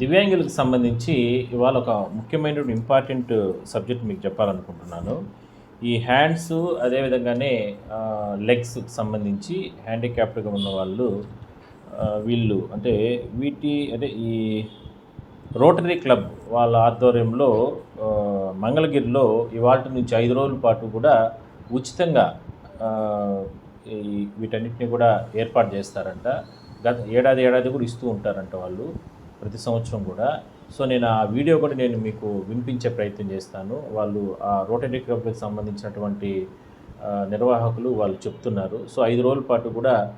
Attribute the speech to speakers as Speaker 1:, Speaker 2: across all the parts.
Speaker 1: దివ్యాంగులకు సంబంధించి ఇవాళ ఒక ముఖ్యమైన ఇంపార్టెంట్ సబ్జెక్ట్ మీకు చెప్పాలనుకుంటున్నాను. ఈ హ్యాండ్స్ అదేవిధంగానే లెగ్స్ సంబంధించి హ్యాండిక్యాప్డ్గా ఉన్న వాళ్ళు వీళ్ళు అంటే వీటి అంటే ఈ రోటరీ క్లబ్ వాళ్ళ ఆధ్వర్యంలో మంగళగిరిలో ఇవాళ నుంచి ఐదు రోజుల పాటు కూడా ఉచితంగా ఈ వీటన్నిటిని కూడా ఏర్పాటు చేస్తారంట. గత ఏడాది ఏడాది కూడా ఇస్తూ ఉంటారంట వాళ్ళు ప్రతి సంవత్సరం కూడా. సో నేను ఆ వీడియో కూడా నేను మీకు వినిపించే ప్రయత్నం చేస్తాను. వాళ్ళు ఆ రోటరీ క్లబ్కి సంబంధించినటువంటి నిర్వాహకులు వాళ్ళు చెప్తున్నారు. సో ఐదు రోజుల పాటు కూడా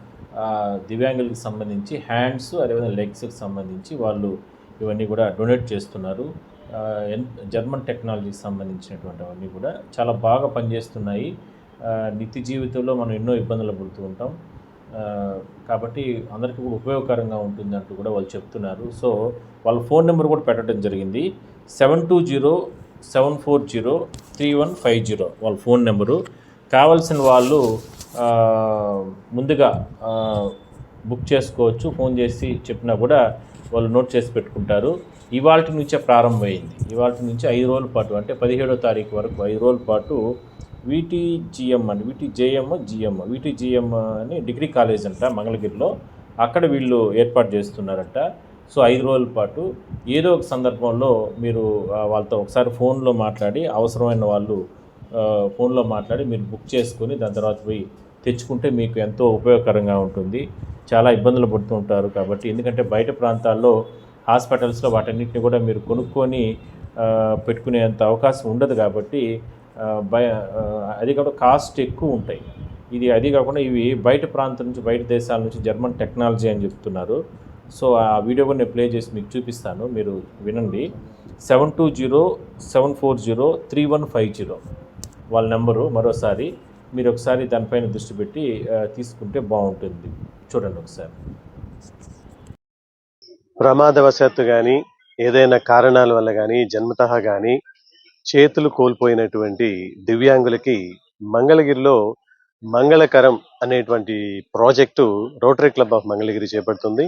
Speaker 1: దివ్యాంగులకు సంబంధించి హ్యాండ్స్ అదేవిధంగా లెగ్స్కి సంబంధించి వాళ్ళు ఇవన్నీ కూడా డొనేట్ చేస్తున్నారు. ఎన్- జర్మన్ టెక్నాలజీకి సంబంధించినటువంటి అవన్నీ కూడా చాలా బాగా పనిచేస్తున్నాయి. నిత్య జీవితంలో మనం ఎన్నో ఇబ్బందులు పడుతూ ఉంటాం. కాబట్టి అందరికీ కూడా ఉపయోగకరంగా ఉంటుంది అంటూ కూడా వాళ్ళు చెప్తున్నారు. సో వాళ్ళ ఫోన్ నెంబర్ కూడా పెట్టడం జరిగింది. Seven two zero seven four zero three one five zero వాళ్ళ ఫోన్ నెంబరు. కావాల్సిన వాళ్ళు ముందుగా బుక్ చేసుకోవచ్చు. ఫోన్ చేసి చెప్పినా కూడా వాళ్ళు నోట్ చేసి పెట్టుకుంటారు. ఇవాళ నుంచే ప్రారంభమైంది. ఇవాళ నుంచి ఐదు రోజుల పాటు అంటే పదిహేడో తారీఖు వరకు ఐదు రోజుల పాటు విటిజిఎం అని వీటి జేఎం. జిఎం విటిజిఎం అని డిగ్రీ కాలేజ్ అంట మంగళగిరిలో. అక్కడ వీళ్ళు ఏర్పాటు చేస్తున్నారంట. సో ఐదు రోజుల పాటు ఏదో ఒక సందర్భంలో మీరు వాళ్ళతో ఒకసారి ఫోన్లో మాట్లాడి అవసరమైన వాళ్ళు ఫోన్లో మాట్లాడి మీరు బుక్ చేసుకొని దాని తర్వాత పోయి తెచ్చుకుంటే మీకు ఎంతో ఉపయోగకరంగా ఉంటుంది. చాలా ఇబ్బందులు పడుతూ ఉంటారు కాబట్టి. ఎందుకంటే బయట ప్రాంతాల్లో హాస్పిటల్స్లో వాటన్నిటిని కూడా మీరు కొనుక్కొని పెట్టుకునేంత అవకాశం ఉండదు కాబట్టి బయ అది కాకుండా కాస్ట్ ఎక్కువ ఉంటాయి. ఇది అది కాకుండా ఇవి బయట ప్రాంతం నుంచి బయట దేశాల నుంచి జర్మన్ టెక్నాలజీ అని చెప్తున్నారు. సో ఆ వీడియో కూడా నేను ప్లే చేసి మీకు చూపిస్తాను. మీరు వినండి. Seven two zero seven four zero three one five zero వాళ్ళ నెంబరు మరోసారి. మీరు ఒకసారి దానిపైన దృష్టి పెట్టి తీసుకుంటే బాగుంటుంది. చూడండి ఒకసారి.
Speaker 2: ప్రమాదవశాత్తు కానీ ఏదైనా కారణాల వల్ల కానీ జన్మత కానీ చేతులు కోల్పోయినటువంటి దివ్యాంగులకి మంగళగిరిలో మంగళకరం అనేటువంటి project rotary club of Mangalagiri చేపడుతుంది.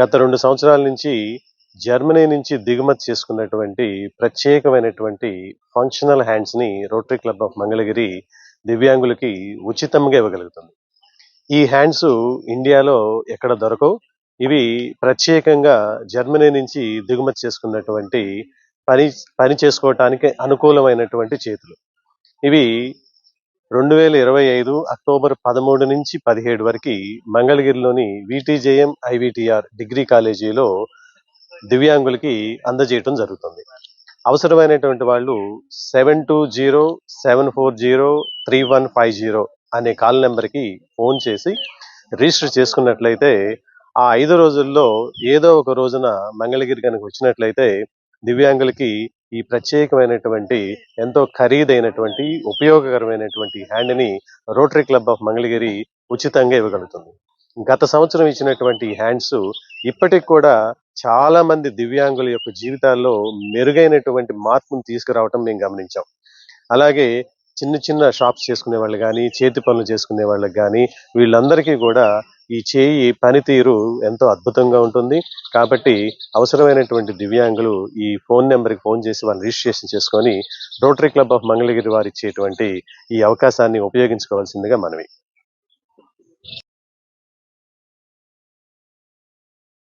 Speaker 2: గత రెండు సంవత్సరాల నుంచి జర్మనీ నుంచి దిగుమతి చేసుకున్నటువంటి ప్రత్యేకమైనటువంటి ఫంక్షనల్ హ్యాండ్స్ని రోటరీ క్లబ్ ఆఫ్ మంగళగిరి దివ్యాంగులకి ఉచితంగా ఇవ్వగలుగుతుంది. ఈ హ్యాండ్స్ ఇండియాలో ఎక్కడ దొరకవు. ఇవి ప్రత్యేకంగా జర్మనీ నుంచి దిగుమతి చేసుకున్నటువంటి పని పని చేసుకోవటానికి అనుకూలమైనటువంటి చేతులు. ఇవి రెండు వేల ఇరవై ఐదు అక్టోబర్ పదమూడు నుంచి పదిహేడు వరకు మంగళగిరిలోని విటిజేఎం ఐవిటిఆర్ డిగ్రీ కాలేజీలో దివ్యాంగులకి అందజేయటం జరుగుతుంది. అవసరమైనటువంటి వాళ్ళు seven two zero seven four zero three one five zero అనే కాల్ నెంబర్కి ఫోన్ చేసి రిజిస్టర్ చేసుకున్నట్లయితే ఆ ఐదు రోజుల్లో ఏదో ఒక రోజున మంగళగిరి కనుక వచ్చినట్లయితే దివ్యాంగులకి ఈ ప్రత్యేకమైనటువంటి ఎంతో ఖరీదైనటువంటి ఉపయోగకరమైనటువంటి హ్యాండ్ని రోటరీ క్లబ్ ఆఫ్ మంగళగిరి ఉచితంగా ఇవ్వగలుగుతుంది. గత సంవత్సరం ఇచ్చినటువంటి హ్యాండ్స్ ఇప్పటికి కూడా చాలా మంది దివ్యాంగుల యొక్క జీవితాల్లో మెరుగైనటువంటి మార్పును తీసుకురావటం మేము గమనించాం. అలాగే చిన్న చిన్న షాప్స్ చేసుకునే వాళ్ళు కానీ చేతి పనులు చేసుకునే వాళ్ళకి కానీ వీళ్ళందరికీ కూడా ఈ చేయి పనితీరు ఎంతో అద్భుతంగా ఉంటుంది. కాబట్టి అవసరమైనటువంటి దివ్యాంగులు ఈ ఫోన్ నెంబర్కి ఫోన్ చేసి వాళ్ళు రిజిస్ట్రేషన్ చేసుకొని రోటరీ క్లబ్ ఆఫ్ మంగళగిరి వారు ఇచ్చేటువంటి ఈ అవకాశాన్ని ఉపయోగించుకోవాల్సిందిగా మనవి.